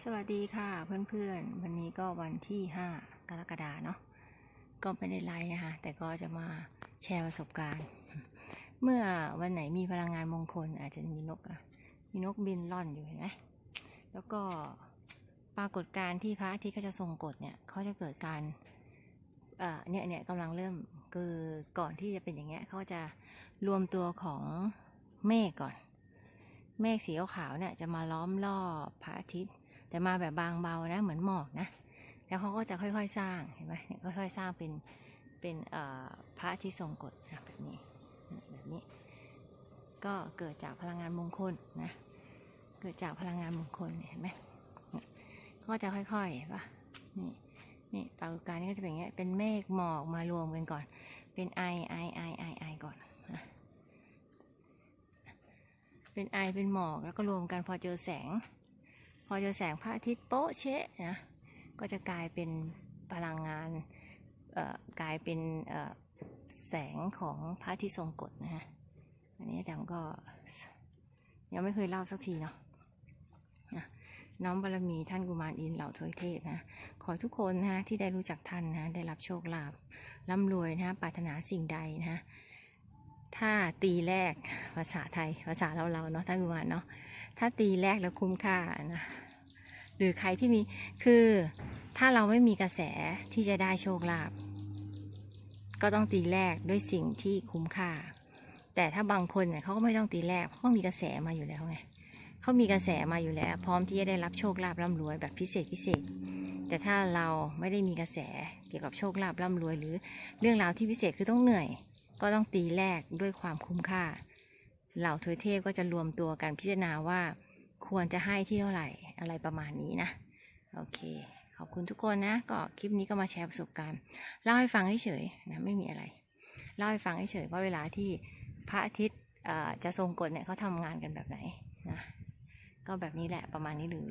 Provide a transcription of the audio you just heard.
สวัสดีค่ะเพื่อนๆ วันนี้ก็วันที่ 5 กรกฎาเนาะก็ไม่ได้ไลฟ์นะคะ แต่ก็จะมาแชร์ประสบการณ์ เมื่อวันไหนมีพลังงานมงคลอาจจะมีนกอะมีนกบินล่อนอยู่เห็นไหมแล้วก็ปรากฏการณ์ที่พระอาทิตย์เขาจะทรงกฎเนี่ยเขาจะเกิดการเอ่อเนี่ยเนี่ยกำลังเริ่มคือก่อนที่จะเป็นอย่างเงี้ยเขาจะรวมตัวของเมฆก่อน เมฆสีขาวเนี่ยจะมาล้อมรอบพระอาทิตย์ แต่มาแบบบางเบานะเหมือนหมอกนะ แล้วเขาก็จะค่อยๆสร้างเห็นไหมเนี่ยค่อยๆสร้างเป็นเป็นพระทิตย์ทรงกฎแบบนี้แบบนี้ ก็เกิดจากพลังงานมงคลนะเกิดจากพลังงานมงคลเห็นไหมก็จะค่อยๆเห็นปะนี่นี่ปรากฏการณ์นี้ก็จะเป็นอย่างเงี้ยเป็นเมฆหมอกมารวมกันก่อน เป็นไอไอไอไอไอก่อนเป็นไอเป็นหมอกแล้วก็รวมกันพอเจอแสง อเจอแสงพระอาทิตย์โป๊ะเชะนะก็จะกลายเป็นพลังงานเอ่อกลายเป็นเอ่อแสงของพระอาทิตย์ทรงกฎนะฮะอันนี้อาจารย์ก็ยังไม่เคยเล่าสักทีเนาะน้อมบารมีท่านกุมารอินเหล่าทวยเทพนะ ขอให้ทุกคนนะที่ได้รู้จักท่านนะได้รับโชคลาภร่ำรวยนะปรารถนาสิ่งใดนะถ้าตีแรกภาษาไทยภาษาเราเราๆเนาะท่านกุมารเนาะ ถ้าตีแรกแล้วคุ้มค่านะหรือใครที่มีคือถ้าเราไม่มีกระแสที่จะได้โชคลาภก็ต้องตีแรกด้วยสิ่งที่คุ้มค่า แต่ถ้าบางคนเนี่ยเขาก็ไม่ต้องตีแรกเพราะเขามีกระแสมาอยู่แล้วไงเขามีกระแสมาอยู่แล้ว พร้อมที่จะได้รับโชคลาภร่ำรวยแบบพิเศษพิเศษ แต่ถ้าเราไม่ได้มีกระแสเกี่ยวกับโชคลาภร่ำรวย หรือเรื่องราวที่พิเศษคือต้องเหนื่อย ก็ต้องตีแรกด้วยความคุ้มค่า เหล่าทวยเทพก็จะรวมตัวกันพิจารณาว่าควรจะให้ที่เท่าไหร่อะไรประมาณนี้นะ โอเค ขอบคุณทุกคนนะ ก็คลิปนี้ก็มาแชร์ประสบการณ์ เล่าให้ฟังเฉยๆนะไม่มีอะไร เล่าให้ฟังเฉยๆว่าเวลาที่พระอาทิตย์จะทรงกฎเนี่ยเขาทำงานกันแบบไหนนะก็แบบนี้แหละประมาณนี้เลย